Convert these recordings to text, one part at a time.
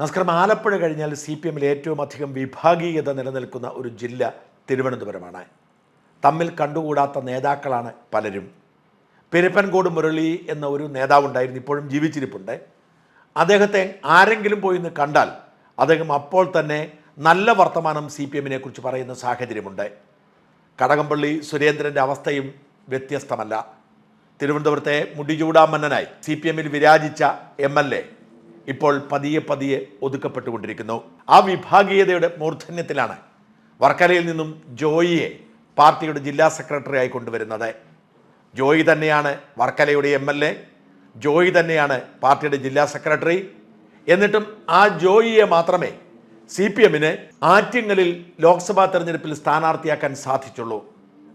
നമസ്കാരം. ആലപ്പുഴ കഴിഞ്ഞാൽ C P എമ്മിൽ ഏറ്റവും അധികം വിഭാഗീയത നിലനിൽക്കുന്ന ഒരു ജില്ല തിരുവനന്തപുരമാണ്. തമ്മിൽ കണ്ടുകൂടാത്ത നേതാക്കളാണ് പലരും. പെരുപ്പൻകോട് മുരളി എന്ന ഒരു നേതാവുണ്ടായിരുന്നു ഇപ്പോഴും ജീവിച്ചിരിപ്പുണ്ട്. അദ്ദേഹത്തെ ആരെങ്കിലും പോയി കണ്ടാൽ അദ്ദേഹം അപ്പോൾ തന്നെ നല്ല വർത്തമാനം സി പി എമ്മിനെ കുറിച്ച് പറയുന്ന സാഹചര്യമുണ്ട്. കടകംപള്ളി സുരേന്ദ്രന്റെ അവസ്ഥയും വ്യത്യസ്തമല്ല. തിരുവനന്തപുരത്തെ മുടിചൂടാമന്നനായി സി പി എമ്മിൽ വിരാജിച്ച എം എൽ എ ഇപ്പോൾ പതിയെ പതിയെ ഒതുക്കപ്പെട്ടുകൊണ്ടിരിക്കുന്നു. ആ വിഭാഗീയതയുടെ മൂർധന്യത്തിലാണ് വർക്കലയിൽ നിന്നും ജോയിയെ പാർട്ടിയുടെ ജില്ലാ സെക്രട്ടറി ആയി കൊണ്ടുവരുന്നത്. ജോയി തന്നെയാണ് വർക്കലയുടെ എം എൽ എ ജോയി തന്നെയാണ് പാർട്ടിയുടെ ജില്ലാ സെക്രട്ടറി. എന്നിട്ടും ആ ജോയിയെ മാത്രമേ സി പി എമ്മിന് ആറ്റിങ്ങലിൽ ലോക്സഭാ തെരഞ്ഞെടുപ്പിൽ സ്ഥാനാർത്ഥിയാക്കാൻ സാധിച്ചുള്ളൂ.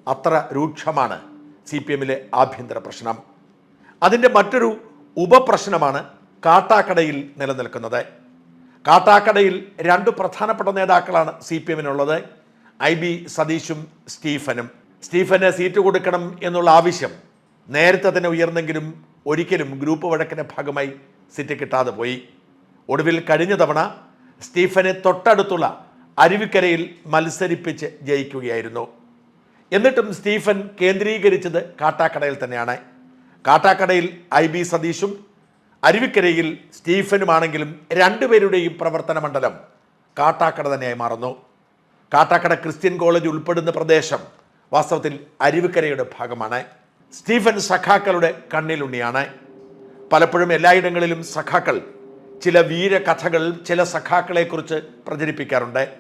അത്ര രൂക്ഷമാണ് സി പി എമ്മിലെ ആഭ്യന്തര പ്രശ്നം. അതിന്റെ മറ്റൊരു ഉപപ്രശ്നമാണ് കാട്ടാക്കടയിൽ നിലനിൽക്കുന്നത്. കാട്ടാക്കടയിൽ രണ്ട് പ്രധാനപ്പെട്ട നേതാക്കളാണ് സി പി എമ്മിനുള്ളത്. ഐ ബി സതീഷും സ്റ്റീഫനും. സ്റ്റീഫന് സീറ്റ് കൊടുക്കണം എന്നുള്ള ആവശ്യം നേരത്തെ തന്നെ ഉയർന്നെങ്കിലും ഒരിക്കലും ഗ്രൂപ്പ് വഴക്കിന്റെ ഭാഗമായി സീറ്റ് കിട്ടാതെ പോയി. ഒടുവിൽ കഴിഞ്ഞ തവണ സ്റ്റീഫനെ തൊട്ടടുത്തുള്ള അരുവിക്കരയിൽ മത്സരിപ്പിച്ച് ജയിക്കുകയായിരുന്നു. എന്നിട്ടും സ്റ്റീഫൻ കേന്ദ്രീകരിച്ചത് കാട്ടാക്കടയിൽ തന്നെയാണ്. കാട്ടാക്കടയിൽ ഐ ബി സതീഷും അരുവിക്കരയിൽ സ്റ്റീഫനുമാണെങ്കിലും രണ്ടുപേരുടെയും പ്രവർത്തന മണ്ഡലം കാട്ടാക്കട തന്നെയായി മാറുന്നു. കാട്ടാക്കട ക്രിസ്ത്യൻ കോളേജ് ഉൾപ്പെടുന്ന പ്രദേശം വാസ്തവത്തിൽ അരുവിക്കരയുടെ ഭാഗമാണ്. സ്റ്റീഫൻ സഖാക്കളുടെ കണ്ണിലുണ്ണിയാണ്. പലപ്പോഴും എല്ലായിടങ്ങളിലും സഖാക്കൾ ചില വീരകഥകൾ ചില സഖാക്കളെക്കുറിച്ച് പ്രചരിപ്പിക്കാറുണ്ട്.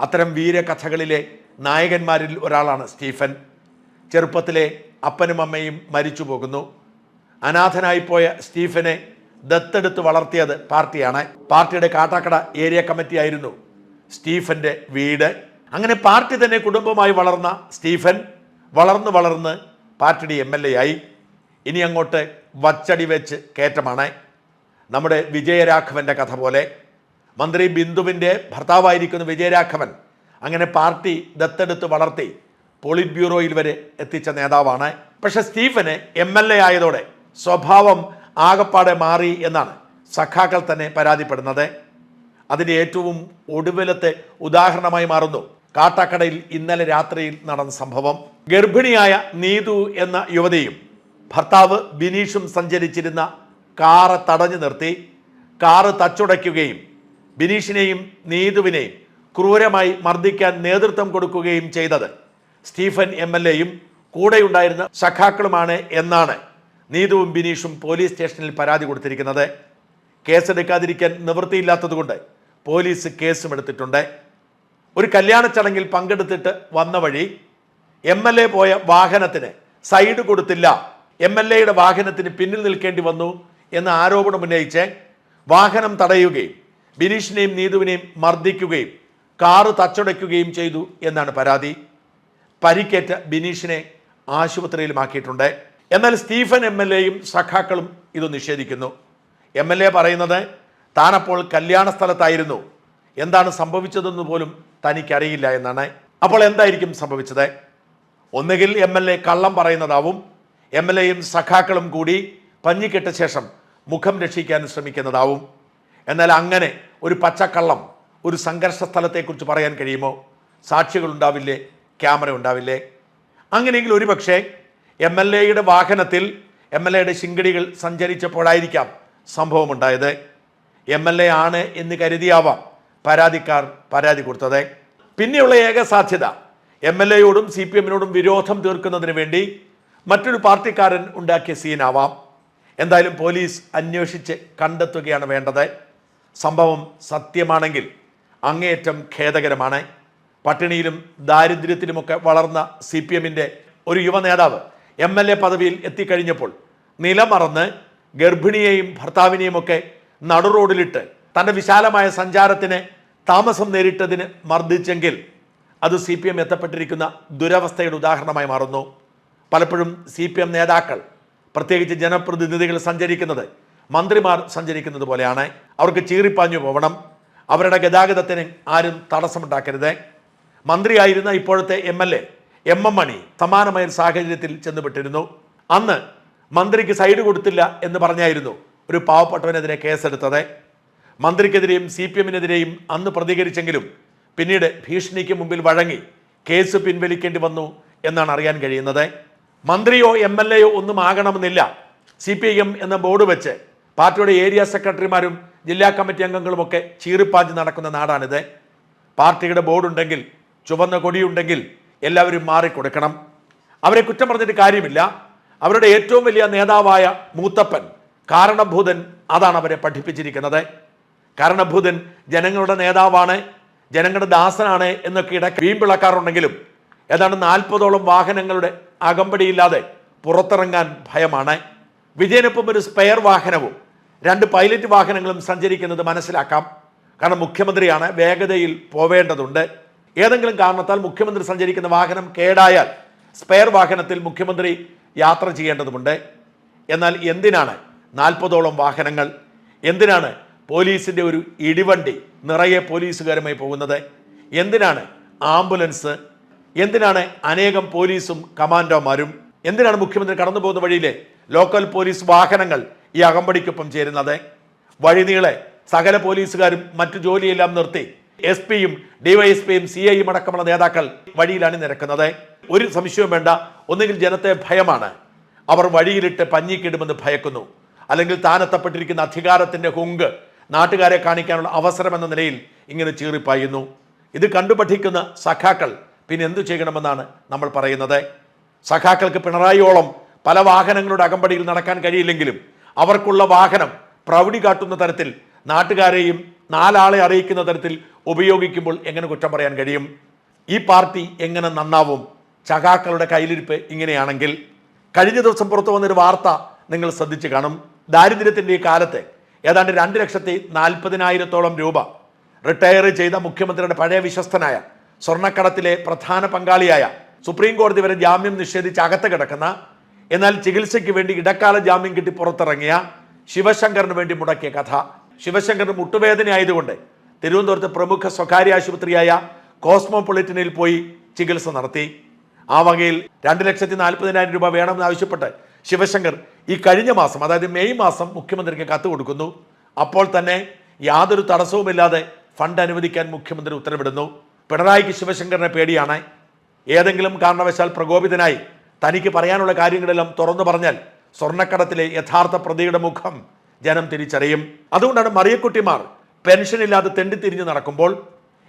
അത്തരം വീരകഥകളിലെ നായകന്മാരിൽ ഒരാളാണ് സ്റ്റീഫൻ. ചെറുപ്പത്തിലെ അപ്പനും അമ്മയും മരിച്ചു പോകുന്നു അനാഥനായിപ്പോയ സ്റ്റീഫനെ ദത്തെടുത്ത് വളർത്തിയത് പാർട്ടിയാണ്. പാർട്ടിയുടെ കാട്ടാക്കട ഏരിയ കമ്മിറ്റി ആയിരുന്നു. സ്റ്റീഫന്റെ വീട്. അങ്ങനെ പാർട്ടി തന്നെ കുടുംബമായി വളർന്ന സ്റ്റീഫൻ വളർന്ന് വളർന്ന് പാർട്ടിയുടെ എം എൽ എ ആയി. ഇനി അങ്ങോട്ട് വച്ചടി വെച്ച് കയറ്റമാണ്. നമ്മുടെ വിജയരാഘവന്റെ കഥ പോലെ. മന്ത്രി ബിന്ദുവിന്റെ ഭർത്താവായിരിക്കുന്ന വിജയരാഘവൻ അങ്ങനെ പാർട്ടി ദത്തെടുത്ത് വളർത്തി പോളിറ്റ് ബ്യൂറോയിൽ വരെ എത്തിച്ച നേതാവാണ്. പക്ഷേ സ്റ്റീഫന് എം എൽ എ ആയതോടെ സ്വഭാവം ആകപ്പാടെ മാറി എന്നാണ് സഖാക്കൾ തന്നെ പരാതിപ്പെടുന്നത്. അതിന്റെ ഏറ്റവും ഒടുവിലത്തെ ഉദാഹരണമായി മാറുന്നു. കാട്ടാക്കടയിൽ ഇന്നലെ രാത്രിയിൽ നടന്ന സംഭവം. ഗർഭിണിയായ നീതു എന്ന യുവതിയും ഭർത്താവ് ബിനീഷും സഞ്ചരിച്ചിരുന്ന കാറ് തടഞ്ഞു നിർത്തി. കാറ് തച്ചുടയ്ക്കുകയും ബിനീഷിനെയും നീതുവിനെയും ക്രൂരമായി മർദ്ദിക്കാൻ നേതൃത്വം കൊടുക്കുകയും ചെയ്തത് സ്റ്റീഫൻ എം എൽ എയും കൂടെയുണ്ടായിരുന്ന സഖാക്കളുമാണ് എന്നാണ് നീതുവും ബിനീഷും പോലീസ് സ്റ്റേഷനിൽ പരാതി കൊടുത്തിരിക്കുന്നത്. കേസെടുക്കാതിരിക്കാൻ നിവൃത്തിയില്ലാത്തതുകൊണ്ട് പോലീസ് കേസും എടുത്തിട്ടുണ്ട്. ഒരു കല്യാണ ചടങ്ങിൽ പങ്കെടുത്തിട്ട് വന്ന വഴി എം എൽ എ പോയ വാഹനത്തിന് സൈഡ് കൊടുത്തില്ല. എം എൽ എയുടെ വാഹനത്തിന് പിന്നിൽ നിൽക്കേണ്ടി വന്നു എന്ന ആരോപണം ഉന്നയിച്ച് വാഹനം തടയുകയും ബിനീഷിനെയും നീതുവിനെയും മർദ്ദിക്കുകയും കാറ് തച്ചുടയ്ക്കുകയും ചെയ്തു എന്നാണ് പരാതി. പരിക്കേറ്റ ബിനീഷിനെ ആശുപത്രിയിലുമാക്കിയിട്ടുണ്ട് എന്നാൽ സ്റ്റീഫൻ എം എൽ എയും സഖാക്കളും ഇത് നിഷേധിക്കുന്നു. എം എൽ എ പറയുന്നത് താനപ്പോൾ കല്യാണ സ്ഥലത്തായിരുന്നു. എന്താണ് സംഭവിച്ചതെന്ന് പോലും തനിക്കറിയില്ല എന്നാണ്. അപ്പോൾ എന്തായിരിക്കും സംഭവിച്ചത്? ഒന്നുകിൽ എം എൽ എ കള്ളം പറയുന്നതാവും എം എൽ എയും സഖാക്കളും കൂടി പഞ്ഞിക്കെട്ട ശേഷം മുഖം രക്ഷിക്കാൻ ശ്രമിക്കുന്നതാവും. എന്നാൽ അങ്ങനെ ഒരു പച്ചക്കള്ളം ഒരു സംഘർഷ സ്ഥലത്തെക്കുറിച്ച് പറയാൻ കഴിയുമോ? സാക്ഷികൾ ഉണ്ടാവില്ലേ ക്യാമറ ഉണ്ടാവില്ലേ? അങ്ങനെയെങ്കിൽ ഒരു പക്ഷേ എം എൽ എയുടെ വാഹനത്തിൽ എം എൽ എയുടെ ശിങ്കടികൾ സഞ്ചരിച്ചപ്പോഴായിരിക്കാം സംഭവമുണ്ടായത്. എം എൽ എ ആണ് എന്ന് കരുതിയാവാം പരാതിക്കാർ പരാതി കൊടുത്തത്. പിന്നെയുള്ള ഏക സാധ്യത എം എൽ എയോടും സി പി എമ്മിനോടും വിരോധം തീർക്കുന്നതിന് വേണ്ടി മറ്റൊരു പാർട്ടിക്കാരൻ ഉണ്ടാക്കിയ സീനാവാം. എന്തായാലും പോലീസ് അന്വേഷിച്ച് കണ്ടെത്തുകയാണ് വേണ്ടത്. സംഭവം സത്യമാണെങ്കിൽ അങ്ങേയറ്റം ഖേദകരമാണ്. പട്ടിണിയിലും ദാരിദ്ര്യത്തിലുമൊക്കെ വളർന്ന സി പി എമ്മിന്റെ ഒരു യുവ നേതാവ് എം എൽ എ പദവിയിൽ എത്തിക്കഴിഞ്ഞപ്പോൾ നിലമറന്ന് ഗർഭിണിയെയും ഭർത്താവിനെയും ഒക്കെ നടുറോഡിലിട്ട് തന്റെ വിശാലമായ സഞ്ചാരത്തിന് താമസം നേരിട്ടതിന് മർദ്ദിച്ചെങ്കിൽ അത് സി പി എം എത്തപ്പെട്ടിരിക്കുന്ന ദുരവസ്ഥയുടെ ഉദാഹരണമായി മാറുന്നു. പലപ്പോഴും സി പി എം നേതാക്കൾ പ്രത്യേകിച്ച് ജനപ്രതിനിധികൾ സഞ്ചരിക്കുന്നത് മന്ത്രിമാർ സഞ്ചരിക്കുന്നത് പോലെയാണ്. അവർക്ക് ചീറിപ്പാഞ്ഞു പോകണം അവരുടെ ഗതാഗതത്തിന് ആരും തടസ്സമുണ്ടാക്കരുത്. മന്ത്രിയായിരുന്ന ഇപ്പോഴത്തെ M L A M M Mani സമാനമായ സാഹചര്യത്തിൽ ചെന്നുപെട്ടിരുന്നു. അന്ന് മന്ത്രിക്ക് സൈഡ് കൊടുത്തില്ല എന്ന് പറഞ്ഞായിരുന്നു ഒരു പാവപ്പെട്ടവനെതിരെ കേസെടുത്തത്. മന്ത്രിക്കെതിരെയും സി പി എമ്മിനെതിരെയും അന്ന് പ്രതികരിച്ചെങ്കിലും പിന്നീട് ഭീഷണിക്ക് മുമ്പിൽ വഴങ്ങി കേസ് പിൻവലിക്കേണ്ടി വന്നു എന്നാണ് അറിയാൻ കഴിയുന്നത്. മന്ത്രിയോ എം എൽ എയോ ഒന്നും ആകണമെന്നില്ല. സി പി ഐ എം എന്ന ബോർഡ് വെച്ച് പാർട്ടിയുടെ ഏരിയ സെക്രട്ടറിമാരും ജില്ലാ കമ്മിറ്റി അംഗങ്ങളുമൊക്കെ ചീറിപ്പാഞ്ഞ് നടക്കുന്ന നാടാണിത്. പാർട്ടിയുടെ ബോർഡുണ്ടെങ്കിൽ ചുവന്ന കൊടിയുണ്ടെങ്കിൽ എല്ലാവരും മാറിക്കൊടുക്കണം. അവരെ കുറ്റം പറഞ്ഞിട്ട് കാര്യമില്ല. അവരുടെ ഏറ്റവും വലിയ നേതാവായ മൂത്തപ്പൻ കാരണഭൂതൻ അതാണ് അവരെ പഠിപ്പിച്ചിരിക്കുന്നത്. കാരണഭൂതൻ ജനങ്ങളുടെ നേതാവാണ് ജനങ്ങളുടെ ദാസനാണ് എന്നൊക്കെ ഇടയ്ക്ക് വീമ്പിളക്കാറുണ്ടെങ്കിലും ഏതാണ്ട് നാൽപ്പതോളം വാഹനങ്ങളുടെ അകമ്പടിയില്ലാതെ പുറത്തിറങ്ങാൻ ഭയമാണ്. വിജയനൊപ്പം ഒരു സ്പെയർ വാഹനവും രണ്ട് പൈലറ്റ് വാഹനങ്ങളും സഞ്ചരിക്കുന്നത് മനസ്സിലാക്കാം. കാരണം മുഖ്യമന്ത്രിയാണ് വേഗതയിൽ പോവേണ്ടതുണ്ട്. ഏതെങ്കിലും കാരണത്താൽ മുഖ്യമന്ത്രി സഞ്ചരിക്കുന്ന വാഹനം കേടായാൽ സ്പെയർ വാഹനത്തിൽ മുഖ്യമന്ത്രി യാത്ര ചെയ്യേണ്ടതുണ്ട്. എന്നാൽ എന്തിനാണ് നാൽപ്പതോളം വാഹനങ്ങൾ? എന്തിനാണ് പോലീസിന്റെ ഒരു ഇടിവണ്ടി നിറയെ പോലീസുകാരുമായി പോകുന്നത്? എന്തിനാണ് ആംബുലൻസ്? എന്തിനാണ് അനേകം പോലീസും കമാൻഡോമാരും? എന്തിനാണ് മുഖ്യമന്ത്രി കടന്നു പോകുന്ന വഴിയിലെ ലോക്കൽ പോലീസ് വാഹനങ്ങൾ ഈ അകമ്പടിക്കൊപ്പം ചേരുന്നത്? വഴിനീളെ സകല പോലീസുകാരും മറ്റു ജോലിയെല്ലാം നിർത്തി എസ് പിയും ഡിവൈഎസ്പിയും സി ഐയും അടക്കമുള്ള നേതാക്കൾ വഴിയിലാണ് നിരക്കുന്നത്. ഒരു സംശയവും വേണ്ട. ഒന്നുകിൽ ജനത്തെ ഭയമാണ്. അവർ വഴിയിലിട്ട് പഞ്ഞിക്കിടുമെന്ന് ഭയക്കുന്നു. അല്ലെങ്കിൽ താനെത്തപ്പെട്ടിരിക്കുന്ന അധികാരത്തിന്റെ ഹുങ്ക് നാട്ടുകാരെ കാണിക്കാനുള്ള അവസരം എന്ന നിലയിൽ ഇങ്ങനെ ചീറിപ്പായുന്നു. ഇത് കണ്ടുപഠിക്കുന്ന സഖാക്കൾ പിന്നെ എന്തു ചെയ്യണമെന്നാണ് നമ്മൾ പറയുന്നത്. സഖാക്കൾക്ക് പിണറായിയോളം പല വാഹനങ്ങളുടെ അകമ്പടിയിൽ നടക്കാൻ കഴിയില്ലെങ്കിലും അവർക്കുള്ള വാഹനം പ്രൗഢി കാട്ടുന്ന തരത്തിൽ നാട്ടുകാരെയും നാലാളെ അറിയിക്കുന്ന തരത്തിൽ ഉപയോഗിക്കുമ്പോൾ എങ്ങനെ കുറ്റം പറയാൻ കഴിയും? ഈ പാർട്ടി എങ്ങനെ നന്നാവും? ചകാക്കളുടെ കയ്യിലിരിപ്പ് ഇങ്ങനെയാണെങ്കിൽ കഴിഞ്ഞ ദിവസം പുറത്തു വന്നൊരു വാർത്ത നിങ്ങൾ ശ്രദ്ധിച്ചു കാണും. ദാരിദ്ര്യത്തിന്റെ ഈ കാലത്ത് ഏതാണ്ട് രണ്ട് ലക്ഷത്തി നാൽപ്പതിനായിരത്തോളം രൂപ റിട്ടയർ ചെയ്ത മുഖ്യമന്ത്രിയുടെ പഴയ വിശ്വസ്തനായ സ്വർണക്കടത്തിലെ പ്രധാന പങ്കാളിയായ സുപ്രീം കോടതി വരെ ജാമ്യം നിഷേധിച്ച് അകത്ത് കിടക്കുന്ന എന്നാൽ ചികിത്സയ്ക്ക് വേണ്ടി ഇടക്കാല ജാമ്യം കിട്ടി പുറത്തിറങ്ങിയ ശിവശങ്കറിന് വേണ്ടി മുടക്കിയ കഥ. ശിവശങ്കറിന് മുട്ടുവേദന ആയതുകൊണ്ട് തിരുവനന്തപുരത്ത് പ്രമുഖ സ്വകാര്യ ആശുപത്രിയായ കോസ്മോപൊളിറ്റനിൽ പോയി ചികിത്സ നടത്തി. ആ വകയിൽ രണ്ട് ലക്ഷത്തി നാൽപ്പതിനായിരം രൂപ വേണമെന്ന് ആവശ്യപ്പെട്ട് ശിവശങ്കർ ഈ കഴിഞ്ഞ മാസം അതായത് മെയ് മാസം മുഖ്യമന്ത്രിക്ക് കത്ത് കൊടുക്കുന്നു. അപ്പോൾ തന്നെ യാതൊരു തടസ്സവുമില്ലാതെ ഫണ്ട് അനുവദിക്കാൻ മുഖ്യമന്ത്രി ഉത്തരവിടുന്നു. പിണറായിക്ക് ശിവശങ്കറിനെ പേടിയാണ്. ഏതെങ്കിലും കാരണവശാൽ പ്രകോപിതനായി തനിക്ക് പറയാനുള്ള കാര്യങ്ങളെല്ലാം തുറന്നു പറഞ്ഞാൽ സ്വർണക്കടത്തിലെ യഥാർത്ഥ പ്രതിയുടെ മുഖം ജനം തിരിച്ചറിയും. അതുകൊണ്ടാണ് മറിയക്കുട്ടിമാർ പെൻഷനില്ലാതെ തെണ്ടിത്തിരിഞ്ഞ് നടക്കുമ്പോൾ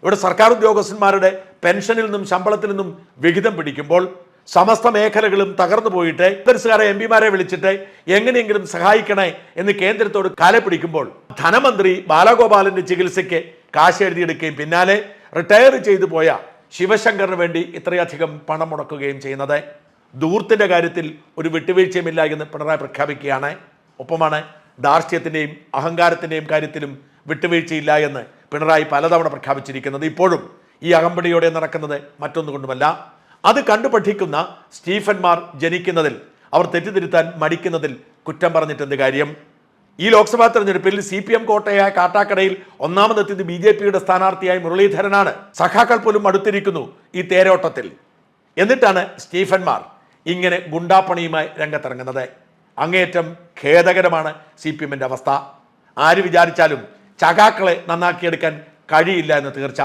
ഇവിടെ സർക്കാർ ഉദ്യോഗസ്ഥന്മാരുടെ പെൻഷനിൽ നിന്നും ശമ്പളത്തിൽ നിന്നും വിഹിതം പിടിക്കുമ്പോൾ സമസ്ത മേഖലകളും തകർന്നു പോയിട്ട് കോൺഗ്രസ്സുകാരെ എം പിമാരെ വിളിച്ചിട്ട് എങ്ങനെയെങ്കിലും സഹായിക്കണേ എന്ന് കേന്ദ്രത്തോട് കാലെ പിടിക്കുമ്പോൾ ധനമന്ത്രി ബാലഗോപാലന്റെ ചികിത്സയ്ക്ക് കാശ് എഴുതിയെടുക്കുകയും പിന്നാലെ റിട്ടയർ ചെയ്തു പോയ ശിവശങ്കറിന് വേണ്ടി ഇത്രയധികം പണം മുടക്കുകയും ചെയ്യുന്നത്. ദൂർത്തിന്റെ കാര്യത്തിൽ ഒരു വിട്ടുവീഴ്ചയുമില്ല എന്ന് പിണറായി പ്രഖ്യാപിക്കുകയാണ്. ഒപ്പമാണ് ധാർഷ്ട്യത്തിന്റെയും അഹങ്കാരത്തിന്റെയും കാര്യത്തിലും വിട്ടുവീഴ്ചയില്ല എന്ന് പിണറായി പലതവണ പ്രഖ്യാപിച്ചിരിക്കുന്നത് ഇപ്പോഴും ഈ അകമ്പടിയോടെ നടക്കുന്നത് മറ്റൊന്നുകൊണ്ടുമല്ല. അത് കണ്ടു പഠിക്കുന്ന സ്റ്റീഫന്മാർ ജനിക്കുന്നതിൽ അവർ തെറ്റിദ്ധരുത്താൻ മടിക്കുന്നതിൽ കുറ്റം പറഞ്ഞിട്ട് എന്ത് കാര്യം? ഈ ലോക്സഭാ തെരഞ്ഞെടുപ്പിൽ സി പി എം കോട്ടയായ കാട്ടാക്കടയിൽ ഒന്നാമതെത്തിയത് ബി ജെ പിയുടെ സ്ഥാനാർത്ഥിയായ മുരളീധരനാണ്. സഖാക്കൾ പോലും അടുത്തിരിക്കുന്നു ഈ തേരോട്ടത്തിൽ. എന്നിട്ടാണ് സ്റ്റീഫന്മാർ ഇങ്ങനെ ഗുണ്ടാപ്പണിയുമായി രംഗത്തിറങ്ങുന്നത്. അങ്ങേയറ്റം ഖേദകരമാണ് സി പി എമ്മിന്റെ അവസ്ഥ. ആര് വിചാരിച്ചാലും ചകാക്കളെ നന്നാക്കിയെടുക്കാൻ കഴിയില്ല എന്ന് തീർച്ച.